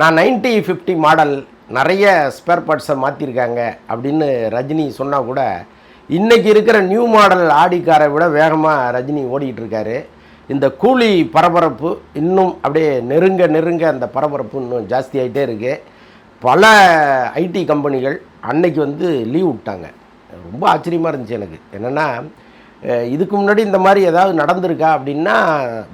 நான் ninety fifty model நிறைய spare பார்ட்ஸை மாற்றிருக்காங்க அப்படின்னு ரஜினி சொன்னால் கூட இன்றைக்கி இருக்கிற நியூ மாடல் ஆடிக்காரை விட வேகமாக ரஜினி ஓடிக்கிட்டு இருக்காரு இந்த கூலி பரபரப்பு இன்னும் அப்படியே நெருங்க நெருங்க அந்த பரபரப்பு இன்னும் ஜாஸ்தி ஆகிட்டே இருக்கு. பல ஐடி கம்பெனிகள் அன்னைக்கு வந்து லீவ் விட்டாங்க. ரொம்ப ஆச்சரியமாக இருந்துச்சு எனக்கு. என்னென்னா இதுக்கு முன்னாடி இந்த மாதிரி ஏதாவது நடந்திருக்கா அப்படின்னா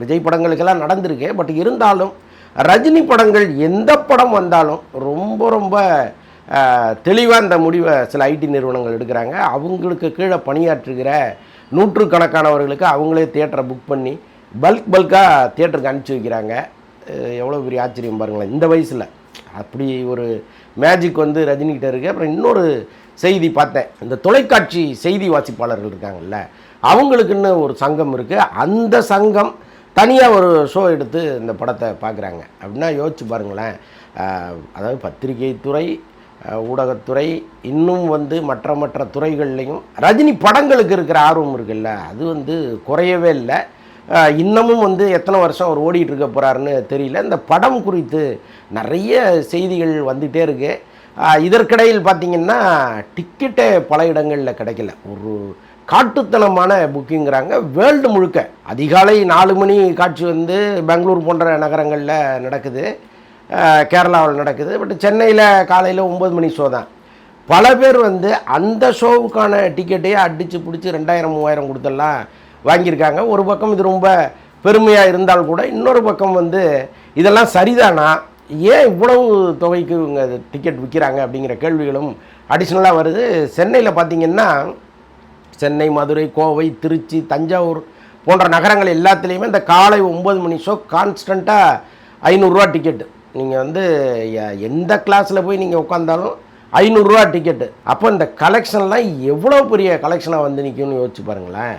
விஜய் படங்களுக்கெல்லாம் நடந்திருக்கு. பட் இருந்தாலும் ரஜினி படங்கள் எந்த படம் வந்தாலும் ரொம்ப ரொம்ப தெளிவாக இந்த முடிவை சில ஐடி நிறுவனங்கள் எடுக்கிறாங்க. அவங்களுக்கு கீழே பணியாற்றுகிற நூற்றுக்கணக்கானவர்களுக்கு அவங்களே தியேட்டரை புக் பண்ணி பல்க் பல்காக தியேட்டருக்கு அனுப்பிச்சி வைக்கிறாங்க. எவ்வளோ பெரிய ஆச்சரியம் பாருங்களேன். இந்த வயசில் அப்படி ஒரு மேஜிக் வந்து ரஜினிகிட்ட இருக்குது அப்புறம் இன்னொரு செய்தி பார்த்தேன். இந்த தொலைக்காட்சி செய்தி வாசிப்பாளர்கள் இருக்காங்கல்ல அவங்களுக்குன்னு ஒரு சங்கம் இருக்குது அந்த சங்கம் தனியாக ஒரு ஷோ எடுத்து இந்த படத்தை பார்க்குறாங்க. அப்படின்னா யோசிச்சு பாருங்களேன். அதாவது பத்திரிகை துறை ஊடகத்துறை இன்னும் வந்து மற்ற மற்ற துறைகள்லையும் ரஜினி படங்களுக்கு இருக்கிற ஆர்வம் இருக்குல்ல அது வந்து குறையவே இல்லை. இன்னமும் வந்து எத்தனை வருஷம் அவர் ஓடிட்டு இருக்க போகிறாருன்னு தெரியல. இந்த படம் குறித்து நிறைய செய்திகள் வந்துகிட்டே இருக்கு. இதற்கிடையில் பார்த்தீங்கன்னா டிக்கெட்டே பல இடங்களில் கிடைக்கல. ஒரு காட்டுத்தனமான புக்கிங்கிறாங்க வேர்ல்டு முழுக்க. அதிகாலை நாலு மணி காட்சி வந்து பெங்களூர் போன்ற நகரங்களில் நடக்குது. கேரளாவில் நடக்குது. பட் சென்னையில் காலையில் ஒம்பது மணி ஷோ தான். பல பேர் வந்து அந்த ஷோவுக்கான டிக்கெட்டையே அடித்து பிடிச்சி ரெண்டாயிரம் மூவாயிரம் கொடுத்தெல்லாம் வாங்கியிருக்காங்க. ஒரு பக்கம் இது ரொம்ப பெருமையாக இருந்தால் கூட இன்னொரு பக்கம் வந்து இதெல்லாம் சரிதானா? ஏன் இவ்வளவு தொகைக்கு இவங்க டிக்கெட் விற்கிறாங்க அப்படிங்கிற கேள்விகளும் அடிஷ்னலாக வருது. சென்னையில் பார்த்தீங்கன்னா சென்னை மதுரை கோவை திருச்சி தஞ்சாவூர் போன்ற நகரங்கள் எல்லாத்துலேயுமே இந்த காலை ஒம்பது மணி ஷோ கான்ஸ்டண்ட்டாக ஐநூறுரூவா டிக்கெட்டு நீங்கள் வந்து எந்த கிளாஸில் போய் நீங்கள் உட்காந்தாலும் ஐநூறுரூவா டிக்கெட்டு அப்போ இந்த கலெக்ஷன்லாம் எவ்வளோ பெரிய கலெக்ஷனாக வந்து நிற்கும்னு யோசிச்சு பாருங்களேன்.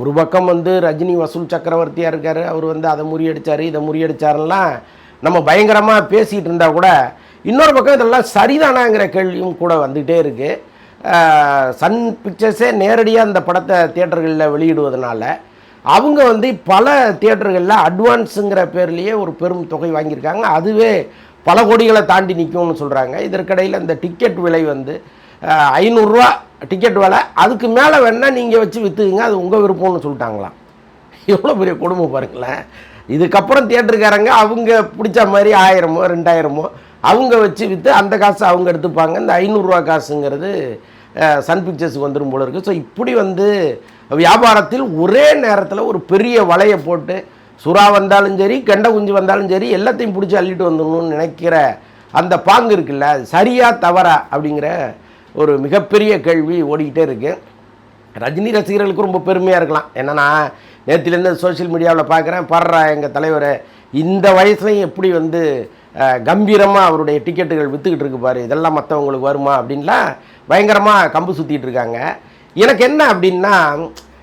ஒரு பக்கம் வந்து ரஜினி வசூல் சக்கரவர்த்தியாக இருக்கார். அவர் வந்து அதை முறியடிச்சார் இதை முறியடித்தாருலாம் நம்ம பயங்கரமாக பேசிகிட்டு இருந்தால் கூட இன்னொரு பக்கம் இதெல்லாம் சரிதானாங்கிற கேள்வியும் கூட வந்துகிட்டே இருக்குது சன் பிக்சர்ஸே நேரடியாக அந்த படத்தை தியேட்டர்களில் வெளியிடுவதனால அவங்க வந்து பல தியேட்டர்களில் அட்வான்ஸுங்கிற பேர்லேயே ஒரு பெரும் தொகை வாங்கியிருக்காங்க. அதுவே பல கோடிகளை தாண்டி நிற்கும்னு சொல்கிறாங்க இதற்கிடையில் இந்த டிக்கெட் விலை வந்து ஐநூறுரூவா டிக்கெட் விலை. அதுக்கு மேலே வேணால் நீங்கள் வச்சு விற்றுக்குங்க அது உங்கள் விருப்பம்னு சொல்லிட்டாங்களாம். எவ்வளோ பெரிய குடும்பம் பாருங்களேன். இதுக்கப்புறம் தியேட்டருக்காரங்க அவங்க பிடிச்ச மாதிரி ஆயிரமோ ரெண்டாயிரமோ அவங்க வச்சு விற்று அந்த காசு அவங்க எடுத்துப்பாங்க. இந்த ஐநூறுரூவா காசுங்கிறது சன் பிக்சர்ஸுக்கு வந்துடும் போல இருக்குது ஸோ இப்படி வந்து வியாபாரத்தில் ஒரே நேரத்தில் ஒரு பெரிய வலையை போட்டு சுறா வந்தாலும் சரி கெண்டை குஞ்சு வந்தாலும் சரி எல்லாத்தையும் பிடிச்சி அள்ளிட்டு வந்துடணும்னு நினைக்கிற அந்த பாங்கு இருக்குல்ல சரியாக சரியா தவறா அப்படிங்கிற ஒரு மிகப்பெரிய கேள்வி ஓடிக்கிட்டே இருக்குது ரஜினி ரசிகர்களுக்கு ரொம்ப பெருமையாக இருக்கலாம். என்னன்னா நேற்றுலேருந்து சோஷியல் மீடியாவில் பார்க்குறேன் பர்றா எங்கள் தலைவர். இந்த வயசுலையும் எப்படி வந்து கம்பீரமாக அவருடைய டிக்கெட்டுகள் விற்றுக்கிட்டு இருக்கு பாரு இதெல்லாம் மற்றவங்களுக்கு வருமா அப்படின்லாம் பயங்கரமாக கம்பு சுற்றிட்டு இருக்காங்க. எனக்கு என்ன அப்படின்னா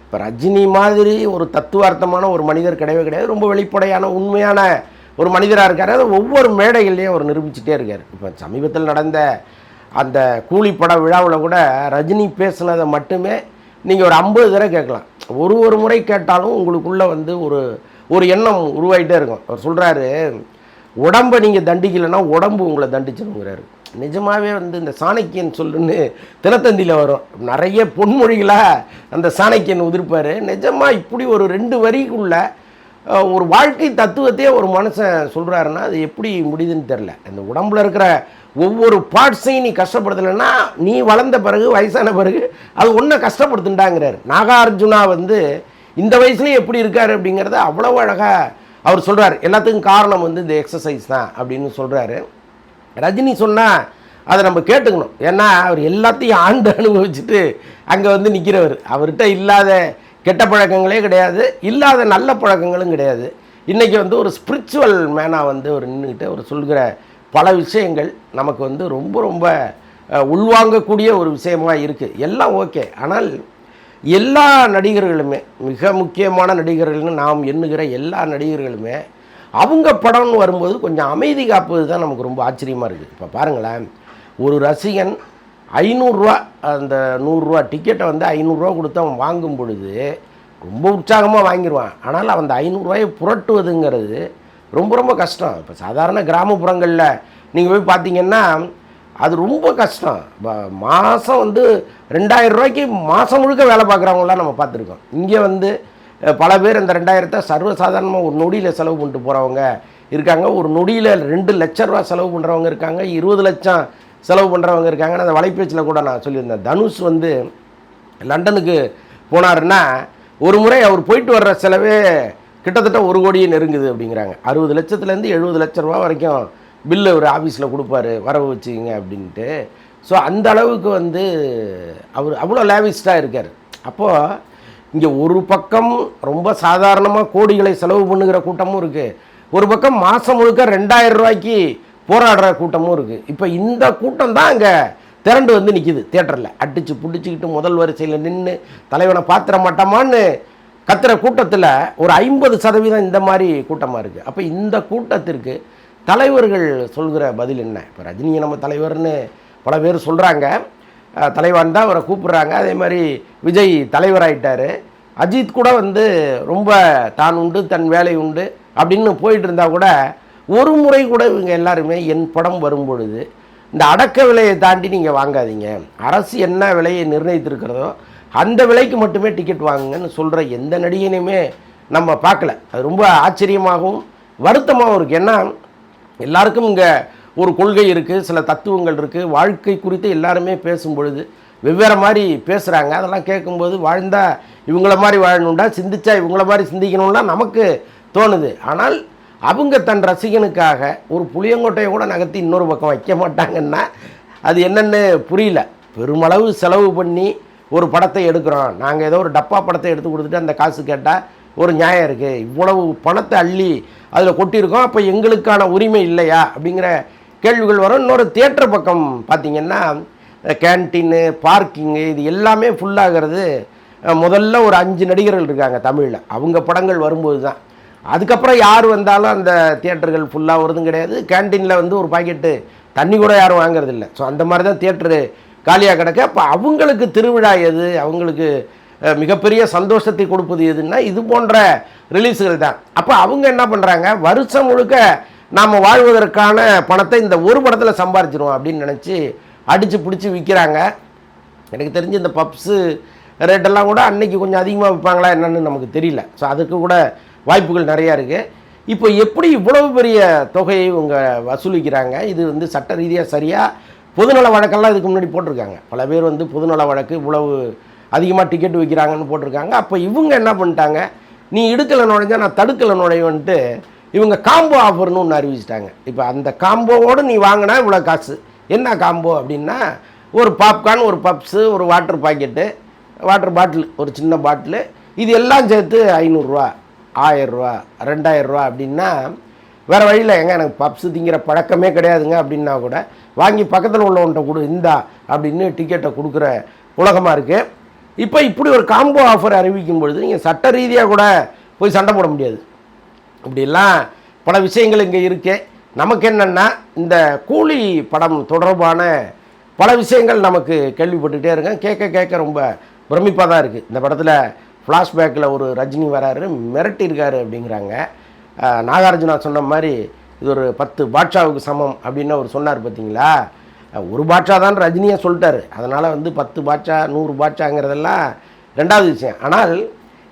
இப்போ ரஜினி மாதிரி ஒரு தத்துவார்த்தமான ஒரு மனிதர் கிடையவே கிடையாது. ரொம்ப வெளிப்படையான உண்மையான ஒரு மனிதராக இருக்கார். அதை ஒவ்வொரு மேடைகள்லேயும் அவர் நிரூபிச்சுட்டே இருக்கார். இப்போ சமீபத்தில் நடந்த அந்த கூலி பட விழாவில் கூட ரஜினி பேசுனதை மட்டுமே நீங்கள் ஒரு ஐம்பது தடவை கேட்கலாம். ஒரு ஒரு முறை கேட்டாலும் உங்களுக்குள்ளே வந்து ஒரு ஒரு எண்ணம் உருவாகிட்டே இருக்கும். அவர் சொல்கிறாரு உடம்பை நீங்கள் தண்டிக்கலைன்னா உடம்பு உங்களை தண்டிச்சிருங்கிறாரு. நிஜமாகவே வந்து இந்த சாணக்கியன் சொல்லுன்னு தினத்தந்தியில் வரும். நிறைய பொன்மொழிகளாக அந்த சாணக்கியன் உதிர்ப்பார். நிஜமாக இப்படி ஒரு ரெண்டு வரிக்குள்ள ஒரு வாழ்க்கை தத்துவத்தையே ஒரு மனுஷன் சொல்கிறாருன்னா அது எப்படி முடியுதுன்னு தெரில இந்த உடம்புல இருக்கிற ஒவ்வொரு பார்ட்ஸையும் நீ கஷ்டப்படுத்தலைன்னா நீ வளர்ந்த பிறகு வயசான பிறகு அது ஒன்றை கஷ்டப்படுத்துண்டாங்கிறார் நாகார்ஜுனா வந்து இந்த வயசுலேயும் எப்படி இருக்கார் அப்படிங்கிறத அவ்வளோ அழகாக அவர் சொல்கிறார் எல்லாத்துக்கும் காரணம் வந்து இந்த எக்ஸசைஸ் தான் அப்படின்னு சொல்கிறாரு ரஜினி சொன்னால் அதை நம்ம கேட்டுக்கணும். ஏன்னா அவர் எல்லாத்தையும் ஆண்டு அனுபவிச்சுட்டு அங்கே வந்து நிற்கிறவர் அவர்கிட்ட இல்லாத கெட்ட பழக்கங்களே கிடையாது. இல்லாத நல்ல பழக்கங்களும் கிடையாது. இன்றைக்கி வந்து ஒரு ஸ்பிரிச்சுவல் மேனாக வந்து அவர் நின்றுக்கிட்டு அவர் சொல்கிற பல விஷயங்கள் நமக்கு வந்து ரொம்ப ரொம்ப உள்வாங்கக்கூடிய ஒரு விஷயமாக இருக்குது எல்லாம் ஓகே ஆனால் எல்லா நடிகர்களுமே மிக முக்கியமான நடிகர்கள்னு நாம் எண்ணுகிற எல்லா நடிகர்களுமே அவங்க படம்னு வரும்போது கொஞ்சம் அமைதி காப்பது தான் நமக்கு ரொம்ப ஆச்சரியமாக இருக்குது. இப்போ பாருங்களேன் ஒரு ரசிகன் ஐநூறுரூவா அந்த நூறுரூவா டிக்கெட்டை வந்து ஐநூறுரூவா கொடுத்து அவன் வாங்கும் பொழுது ரொம்ப உற்சாகமாக வாங்கிடுவான் ஆனால் அந்த ஐநூறுரூவாயை புரட்டுவதுங்கிறது ரொம்ப ரொம்ப கஷ்டம். இப்போ சாதாரண கிராமப்புறங்களில் நீங்கள் போய் பார்த்தீங்கன்னா அது ரொம்ப கஷ்டம். மாதம் வந்து ரெண்டாயிரம் ரூபாய்க்கு மாதம் முழுக்க வேலை பார்க்குறவங்களாம் நம்ம பார்த்துருக்கோம். இங்கே வந்து பல பேர் அந்த ரெண்டாயிரத்தை சர்வசாதாரணமாக ஒரு நொடியில் செலவு பண்ணிட்டு போகிறவங்க இருக்காங்க. ஒரு நொடியில் ரெண்டு லட்ச ரூபா செலவு பண்ணுறவங்க இருக்காங்க. இருபது லட்சம் செலவு பண்ணுறவங்க இருக்காங்கன்னு அந்த வலைபேச்சில் கூட நான் சொல்லியிருந்தேன். தனுஷ் வந்து லண்டனுக்கு போனாருன்னா ஒரு முறை அவர் போயிட்டு வர்ற செலவே கிட்டத்தட்ட ஒரு கோடியே நெருங்குது அப்படிங்கிறாங்க. அறுபது லட்சத்துலேருந்து எழுபது லட்ச ரூபா வரைக்கும் பில்லு ஒரு ஆஃபீஸில் கொடுப்பாரு வரவு வச்சுக்கிங்க அப்படின்ட்டு. ஸோ அந்த அளவுக்கு வந்து அவர் அவ்வளோ லேவிஸ்டாக இருக்கார். அப்போது இங்கே ஒரு பக்கம் ரொம்ப சாதாரணமாக கோடிகளை செலவு பண்ணுகிற கூட்டமும் இருக்குது ஒரு பக்கம் மாதம் முழுக்க ரெண்டாயிரம் ரூபாய்க்கு போராடுற கூட்டமும் இருக்குது இப்போ இந்த கூட்டம் தான் அங்கே திரண்டு வந்து நிற்கிது தேட்டரில் அடித்து பிடிச்சிக்கிட்டு முதல் வரிசையில் நின்று தலைவனை பாத்திர மாட்டோமான்னு கத்துற கூட்டத்தில் ஒரு ஐம்பது சதவீதம் இந்த மாதிரி கூட்டமாக இருக்குது அப்போ இந்த கூட்டத்திற்கு தலைவர்கள் சொல்கிற பதில் என்ன? இப்போ ரஜினியை நம்ம தலைவர்னு பல பேர் சொல்கிறாங்க தலைவன் தான் அவரை கூப்பிட்றாங்க. அதே மாதிரி விஜய் தலைவராயிட்டார். அஜித் கூட வந்து ரொம்ப தான் உண்டு தன் வேலை உண்டு அப்படின்னு போயிட்டு இருந்தால் கூட ஒரு முறை கூட இவங்க எல்லாருமே என் படம் வரும் பொழுது இந்த அடக்க விலையை தாண்டி நீங்கள் வாங்காதீங்க. அரசு என்ன விலையை நிர்ணயித்திருக்கிறதோ அந்த விலைக்கு மட்டுமே டிக்கெட் வாங்குங்கன்னு சொல்கிற எந்த நடிகனையுமே நம்ம பார்க்கல. அது ரொம்ப ஆச்சரியமாகவும் வருத்தமாகவும் இருக்குது ஏன்னா எல்லாருக்கும் இங்கே ஒரு கொள்கை இருக்குது சில தத்துவங்கள் இருக்குது வாழ்க்கை குறித்து எல்லாருமே பேசும் பொழுது வெவ்வேறு மாதிரி பேசுகிறாங்க அதெல்லாம் கேட்கும்போது வாழ்ந்தால் இவங்கள மாதிரி வாழணுண்டா சிந்திச்சா இவங்கள மாதிரி சிந்திக்கணும்னா நமக்கு தோணுது. ஆனால் அவங்க தன் ரசிகனுக்காக ஒரு புளியங்கொட்டையை கூட நகர்த்தி இன்னொரு பக்கம் வைக்க மாட்டாங்கன்னா அது என்னென்னு புரியல. பெருமளவு செலவு பண்ணி ஒரு படத்தை எடுக்கிறோம். நாங்கள் ஏதோ ஒரு டப்பா படத்தை எடுத்து கொடுத்துட்டு அந்த காசு கேட்டால் ஒரு நியாயம் இருக்குது இவ்வளவு பணத்தை அள்ளி அதில் கொட்டியிருக்கோம். அப்போ எங்களுக்கான உரிமை இல்லையா? அப்படிங்கிற கேள்விகள் வரும். இன்னொரு தியேட்டர் பக்கம் பார்த்திங்கன்னா கேன்டீனு பார்க்கிங்கு இது எல்லாமே ஃபுல்லாகிறது முதல்ல ஒரு அஞ்சு நடிகர்கள் இருக்காங்க தமிழில். அவங்க படங்கள் வரும்போது தான் அதுக்கப்புறம் யார் வந்தாலும் அந்த தியேட்டர்கள் ஃபுல்லாக வருதும் கிடையாது. கேன்டீனில் வந்து ஒரு பாக்கெட்டு தண்ணி கூட யாரும் வாங்குறதில்ல. ஸோ அந்த மாதிரி தான் தியேட்டரு காலியாக கிடக்க. அப்போ அவங்களுக்கு திருவிழா எது? அவங்களுக்கு மிகப்பெரிய சந்தோஷத்தை கொடுப்பது எதுன்னா இது போன்ற ரிலீஸுகள் தான். அப்போ அவங்க என்ன பண்ணுறாங்க வருஷம் முழுக்க நாம் வாழ்வதற்கான பணத்தை இந்த ஒரு படத்தில் சம்பாரிச்சிருவோம் அப்படின்னு நினச்சி அடித்து பிடிச்சி விற்கிறாங்க எனக்கு தெரிஞ்சு இந்த பப்ஸு ரேட்டெல்லாம் கூட அன்னைக்கு கொஞ்சம் அதிகமாக விற்பாங்களா என்னன்னு நமக்கு தெரியல. ஸோ அதுக்கு கூட வாய்ப்புகள் நிறையா இருக்குது இப்போ எப்படி இவ்வளவு பெரிய தொகையை இவங்க வசூலிக்கிறாங்க? இது வந்து சட்ட ரீதியாக சரியாக பொதுநல வழக்கெல்லாம் இதுக்கு முன்னாடி போட்டிருக்காங்க. பல பேர் வந்து பொதுநல வழக்கு இவ்வளவு அதிகமாக டிக்கெட் விற்கிறாங்கன்னு போட்டிருக்காங்க. அப்போ இவங்க என்ன பண்ணிட்டாங்க? நீ இடுக்கலை நுழைஞ்சா நான் தடுக்கலை நுழைவன்ட்டு இவங்க காம்போ ஆஃபர்னு ஒன்று அறிவிச்சிட்டாங்க. இப்போ அந்த காம்போவோடு நீ வாங்கினா இவ்வளோ காசு. என்ன காம்போ அப்படின்னா ஒரு பாப்கார்ன் ஒரு பப்ஸு ஒரு வாட்டர் பாக்கெட்டு வாட்டர் பாட்டில் ஒரு சின்ன பாட்டிலு இது எல்லாம் சேர்த்து ஐநூறுரூவா ஆயிரரூவா ரெண்டாயிரரூவா அப்படின்னா வேறு வழியில் எங்க எனக்கு பப்ஸு திங்கிற பழக்கமே கிடையாதுங்க அப்படின்னா கூட வாங்கி பக்கத்தில் உள்ளவன்கிட்ட கொடு இந்தா அப்படின்னு டிக்கெட்டை கொடுக்குற உலகமாக இருக்குது இப்போ இப்படி ஒரு காம்போ ஆஃபர் அறிவிக்கும் பொழுது நீங்கள் சட்ட ரீதியாக கூட போய் சண்டை போட முடியாது. இப்படிலாம் பல விஷயங்கள் இங்கே இருக்கு. நமக்கு என்னென்னா இந்த கூலி படம் தொடர்பான பல விஷயங்கள் நமக்கு கேள்விப்பட்டுக்கிட்டே இருக்கேன். கேட்க கேட்க ரொம்ப பிரமிப்பாக தான் இருக்குது இந்த படத்தில் ஃப்ளாஷ்பேக்கில் ஒரு ரஜினி வராரு மிரட்டியிருக்காரு அப்படிங்கிறாங்க. நாகார்ஜுனா சொன்ன மாதிரி இது ஒரு பத்து பாட்ஷாவுக்கு சமம் அப்படின்னு அவர் சொன்னார் பார்த்தீங்களா ஒரு பாட்ஷா தான் ரஜினியை சொல்லிட்டாரு. அதனால் வந்து பத்து பாட்ஷா நூறு பாட்ஷாங்கிறதெல்லாம் ரெண்டாவது விஷயம். ஆனால்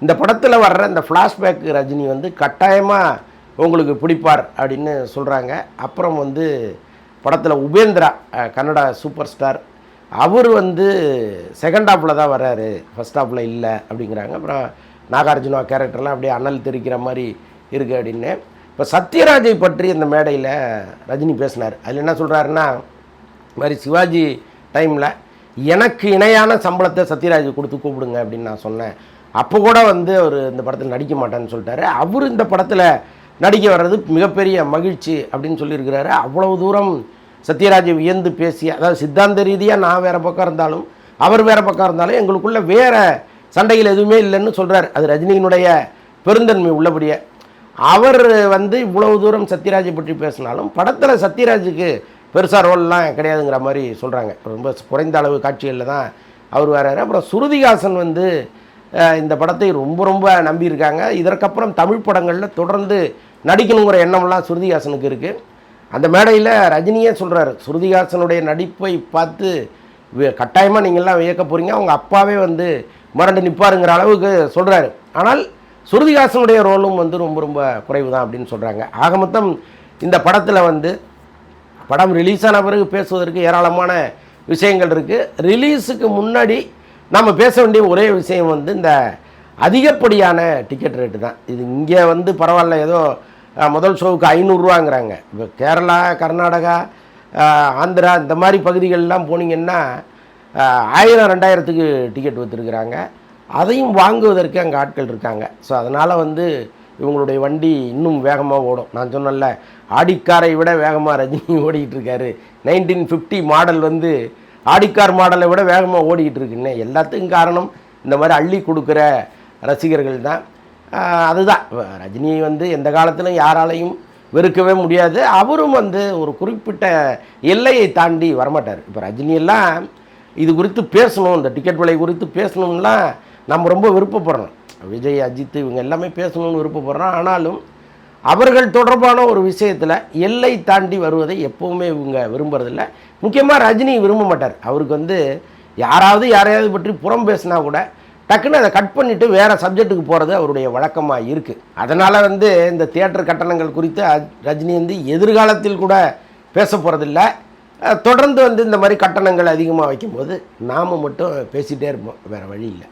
இந்த படத்தில் வர்ற இந்த ஃப்ளாஷ்பேக் ரஜினி வந்து கட்டாயமாக உங்களுக்கு பிடிப்பார் அப்படின்னு சொல்கிறாங்க அப்புறம் வந்து படத்தில் உபேந்திரா கன்னடா சூப்பர் ஸ்டார் அவர் வந்து செகண்ட் ஹாஃபில் தான் வர்றாரு. ஃபஸ்ட் ஹாஃபில் இல்லை அப்படிங்கிறாங்க. அப்புறம் நாகார்ஜுனா கேரக்டர்லாம் அப்படியே அனல் தெரிக்கிற மாதிரி இருக்குது அப்படின்னு. இப்போ சத்யராஜை பற்றி இந்த மேடையில் ரஜினி பேசினார். அதில் என்ன சொல்கிறாருன்னா மாதிரி சிவாஜி டைமில் எனக்கு இணையான சம்பளத்தை சத்யராஜ் கொடுத்து கூப்பிடுங்க அப்படின்னு நான் சொன்னேன். அப்போ கூட வந்து அவர் இந்த படத்தில் நடிக்க மாட்டேன்னு சொல்லிட்டாரு. அவர் இந்த படத்தில் நடிக்க வர்றது மிகப்பெரிய மகிழ்ச்சி அப்படின்னு சொல்லியிருக்கிறாரு. அவ்வளவு தூரம் சத்யராஜை வியந்து பேசி அதாவது சித்தாந்த ரீதியாக நான் வேறு பக்கம் இருந்தாலும் அவர் வேறு பக்கம் இருந்தாலும் எங்களுக்குள்ளே வேறு சண்டையில் எதுவுமே இல்லைன்னு சொல்கிறார் அது ரஜினியினுடைய பெருந்தன்மை உள்ளபடியே. அவர் வந்து இவ்வளவு தூரம் சத்யராஜை பற்றி பேசினாலும் படத்தில் சத்யராஜுக்கு பெருசாக ரோல்லாம் கிடையாதுங்கிற மாதிரி சொல்கிறாங்க ரொம்ப குறைந்த அளவு காட்சிகளில் தான் அவர் வராரு அப்புறம் சுருதிகாசன் வந்து இந்த படத்தை ரொம்ப ரொம்ப நம்பியிருக்காங்க. இதற்கப்புறம் தமிழ் படங்களில் தொடர்ந்து நடிக்கணுங்கிற எண்ணம்லாம் சுருதிகாசனுக்கு இருக்குது அந்த மேடையில் ரஜினியே சொல்கிறாரு ஸ்ருதிகாசனுடைய நடிப்பை பார்த்து கட்டாயமாக நீங்கள்லாம் வியக்க போகிறீங்க அவங்க அப்பாவே வந்து மறண்டு நிற்பாருங்கிற அளவுக்கு சொல்கிறாரு ஆனால் ஸ்ருதிகாசனுடைய ரோலும் வந்து ரொம்ப ரொம்ப குறைவு தான் அப்படின்னு சொல்கிறாங்க ஆக மொத்தம் இந்த படத்தில் வந்து படம் ரிலீஸ் ஆன பிறகு பேசுவதற்கு ஏராளமான விஷயங்கள் இருக்குது ரிலீஸுக்கு முன்னாடி நம்ம பேச வேண்டிய ஒரே விஷயம் வந்து இந்த அதிகப்படியான டிக்கெட் ரேட்டு தான். இது இங்கே வந்து பரவாயில்ல ஏதோ முதல் ஷோவுக்கு ஐநூறுரூவாங்கிறாங்க இப்போ கேரளா கர்நாடகா ஆந்திரா இந்த மாதிரி பகுதிகளெலாம் போனீங்கன்னா ஆயிரம் ரெண்டாயிரத்துக்கு டிக்கெட் விற்றுருக்குறாங்க அதையும் வாங்குவதற்கு அங்கே ஆட்கள் இருக்காங்க. ஸோ அதனால் வந்து இவங்களுடைய வண்டி இன்னும் வேகமாக ஓடும். நான் சொன்னேன்ல ஆடிக்காரை விட வேகமாக ரஜினி ஓடிக்கிட்டு இருக்காரு. நைன்டீன் ஃபிஃப்டி மாடல் வந்து ஆடிக்கார் மாடலை விட வேகமாக ஓடிக்கிட்டு இருக்குன்னு எல்லாத்துக்கும் காரணம் இந்த மாதிரி அள்ளி கொடுக்குற ரசிகர்கள் தான். அதுதான். ரஜினியை ரஜினி வந்து எந்த காலத்திலும் யாராலையும் வெறுக்கவே முடியாது. அவரும் வந்து ஒரு குறிப்பிட்ட எல்லையை தாண்டி வரமாட்டார். இப்போ ரஜினியெல்லாம் இது குறித்து பேசணும் இந்த டிக்கெட் விலை குறித்து பேசணும்லாம் நம்ம ரொம்ப விருப்பப்படுறோம் விஜய் அஜித் இவங்க எல்லாமே பேசணும்னு விருப்பப்படுறோம் ஆனாலும் அவர்கள் தொடர்பான ஒரு விஷயத்தில் எல்லை தாண்டி வருவதை எப்போவுமே இவங்க விரும்புறதில்ல. முக்கியமாக ரஜினி விரும்ப மாட்டார். அவருக்கு வந்து யாராவது யாரையாவது பற்றி புறம் பேசினா கூட டக்குன்னு அதை கட் பண்ணிவிட்டு வேறு சப்ஜெக்ட்டுக்கு போகிறது அவருடைய வழக்கமாக இருக்குது அதனால் வந்து இந்த தியேட்டர் கட்டணங்கள் குறித்து ரஜினி வந்து எதிர்காலத்தில் கூட பேச போகிறதில்ல தொடர்ந்து வந்து இந்த மாதிரி கட்டணங்கள் அதிகமாக வைக்கும்போது நாம் மட்டும் பேசிகிட்டே இருப்போம். வேறு வழி இல்லை.